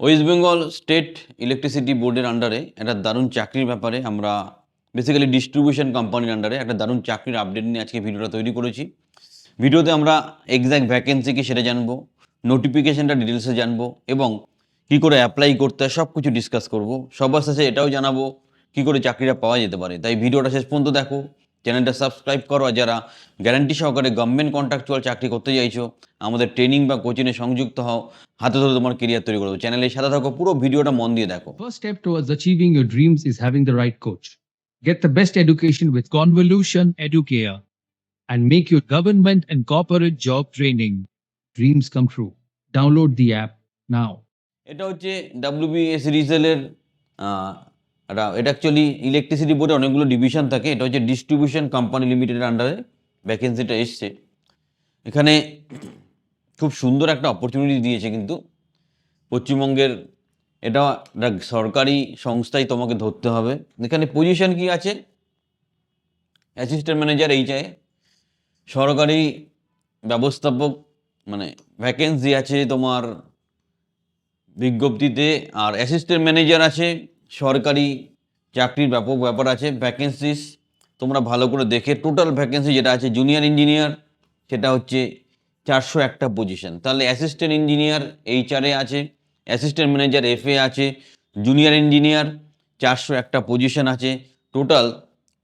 West Bengal state electricity বোর্ডের আন্ডারে একটা দারুণ চাকরির ব্যাপারে আমরা বেসিক্যালি ডিস্ট্রিবিউশন কোম্পানির আন্ডারে একটা দারুণ চাকরির আপডেট নিয়ে আজকে ভিডিওটা তৈরি করেছি। ভিডিওতে আমরা এক্স্যাক্ট ভ্যাকেন্সি কি সেটা জানব নোটিফিকেশানটা ডিটেলসে জানব এবং কি করে অ্যাপ্লাই করতে হয় সব কিছু ডিসকাস করব। সবার শেষে এটাও জানাব কি করে চাকরিটা পাওয়া যেতে পারে। তাই ভিডিওটা শেষ পর্যন্ত দেখো। চ্যানেলটা সাবস্ক্রাইব করো যারা গ্যারান্টি সহকারে গভর্নমেন্ট কন্ট্রাক্টুয়াল চাকরি করতে চাইছো আমাদের ট্রেনিং বা কোচিংয়ে সংযুক্ত হও হাতে ধরে তোমার ক্যারিয়ার তৈরি করব চ্যানেলে সাথে থাকো পুরো ভিডিওটা মন দিয়ে দেখো। First step towards achieving your dreams is having the right coach get the best education with Convolution Educare and make your government and corporate job training dreams come true download the app now এটা হচ্ছে WBS রিজেলের এটা actually electricity বোর্ডে অনেকগুলো division থাকে। এটা হচ্ছে distribution company লিমিটেডের আন্ডারে ভ্যাকেন্সিটা এসছে। এখানে খুব সুন্দর একটা অপরচুনিটি দিয়েছে কিন্তু। পশ্চিমবঙ্গের এটা একটা সরকারি সংস্থাই তোমাকে ধরতে হবে। এখানে পজিশন কি আছে? অ্যাসিস্ট্যান্ট ম্যানেজার এইচআই সরকারি ব্যবস্থাপক মানে ভ্যাকেন্সি আছে তোমার বিজ্ঞপ্তিতে, আর অ্যাসিস্ট্যান্ট ম্যানেজার আছে সরকারি চাকরির ব্যাপক ব্যাপার আছে ভ্যাকেন্সিস তোমরা ভালো করে দেখে টোটাল ভ্যাকেন্সি যেটা আছে জুনিয়র ইঞ্জিনিয়ার সেটা হচ্ছে চারশো একটা পজিশন তাহলে অ্যাসিস্ট্যান্ট ইঞ্জিনিয়ার এইচআরএ আছে অ্যাসিস্ট্যান্ট ম্যানেজার এফএ আছে জুনিয়র ইঞ্জিনিয়ার চারশো একটা পজিশন আছে। টোটাল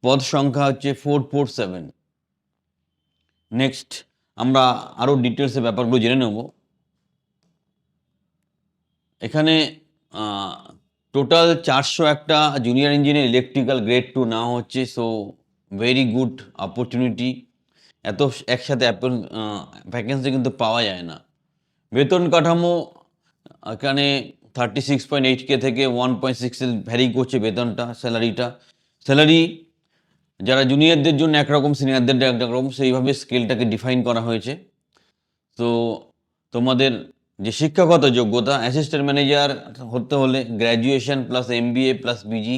পদ সংখ্যা হচ্ছে ফোর ফোর সেভেন নেক্সট আমরা আরও ডিটেলসে ব্যাপারগুলো জেনে নেব। এখানে টোটাল চারশো একটা junior engineer electrical grade two না হচ্ছে সো ভেরি গুড অপরচুনিটি এত একসাথে ভ্যাকেন্সি কিন্তু পাওয়া যায় না। বেতন কাঠামো, এখানে thirty six point eight K থেকে ওয়ান পয়েন্ট সিক্স ভ্যারি করছে বেতনটা, স্যালারিটা। স্যালারি যারা জুনিয়রদের জন্য একরকম সিনিয়রদের একরকম, সেইভাবে স্কেলটাকে ডিফাইন করা হয়েছে। তো তোমাদের যে শিক্ষাগত যোগ্যতা অ্যাসিস্ট্যান্ট ম্যানেজার হতে হলে graduation plus MBA plus PG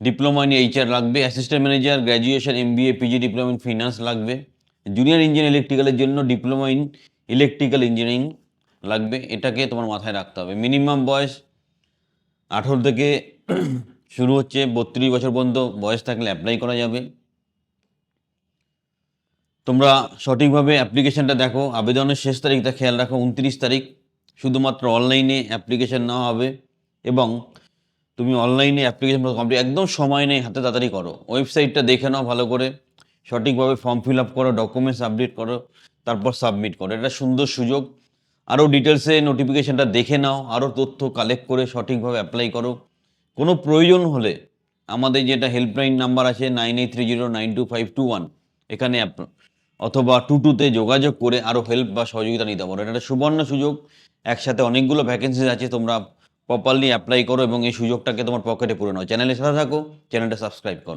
diploma in HR লাগবে assistant manager graduation MBA PG diploma in finance লাগবে জুনিয়র ইঞ্জিনিয়ার ইলেকট্রিক্যালের জন্য ডিপ্লোমা ইন ইলেকট্রিক্যাল ইঞ্জিনিয়ারিং লাগবে, এটাকে তোমার মাথায় রাখতে হবে। মিনিমাম বয়স আঠেরো থেকে শুরু হচ্ছে, বত্রিশ বছর পর্যন্ত বয়স থাকলে অ্যাপ্লাই করা যাবে। তোমরা সঠিকভাবে অ্যাপ্লিকেশানটা দেখো। আবেদনের শেষ তারিখটা খেয়াল রাখো, উনত্রিশ তারিখ। শুধুমাত্র অনলাইনে অ্যাপ্লিকেশন নেওয়া হবে এবং তুমি অনলাইনে অ্যাপ্লিকেশন কমপ্লিট একদম সময় নেই, হাতে তাড়াতাড়ি করো। ওয়েবসাইটটা দেখে নাও ভালো করে। সঠিকভাবে ফর্ম ফিল আপ করো ডকুমেন্টস আপডেট করো, তারপর সাবমিট করো। এটা সুন্দর সুযোগ। আরও ডিটেলসে নোটিফিকেশনটা দেখে নাও, আরও তথ্য কালেক্ট করে সঠিকভাবে অ্যাপ্লাই করো। কোনো প্রয়োজন হলে আমাদের যেটা হেল্পলাইন নাম্বার আছে nine eight three zero nine two five two one এখানে অথবা টুটুতে যোগাযোগ করে আরও হেল্প বা সহযোগিতা নিতে পারো। এটা একটা সুবর্ণ সুযোগ। একসাথে অনেকগুলো ভ্যাকেন্সি আছে, তোমরা প্রপারলি অ্যাপ্লাই করো এবং এই সুযোগটাকে তোমার পকেটে পুরো নাও। চ্যানেলের সাথে থাকো চ্যানেলটা সাবস্ক্রাইব করো।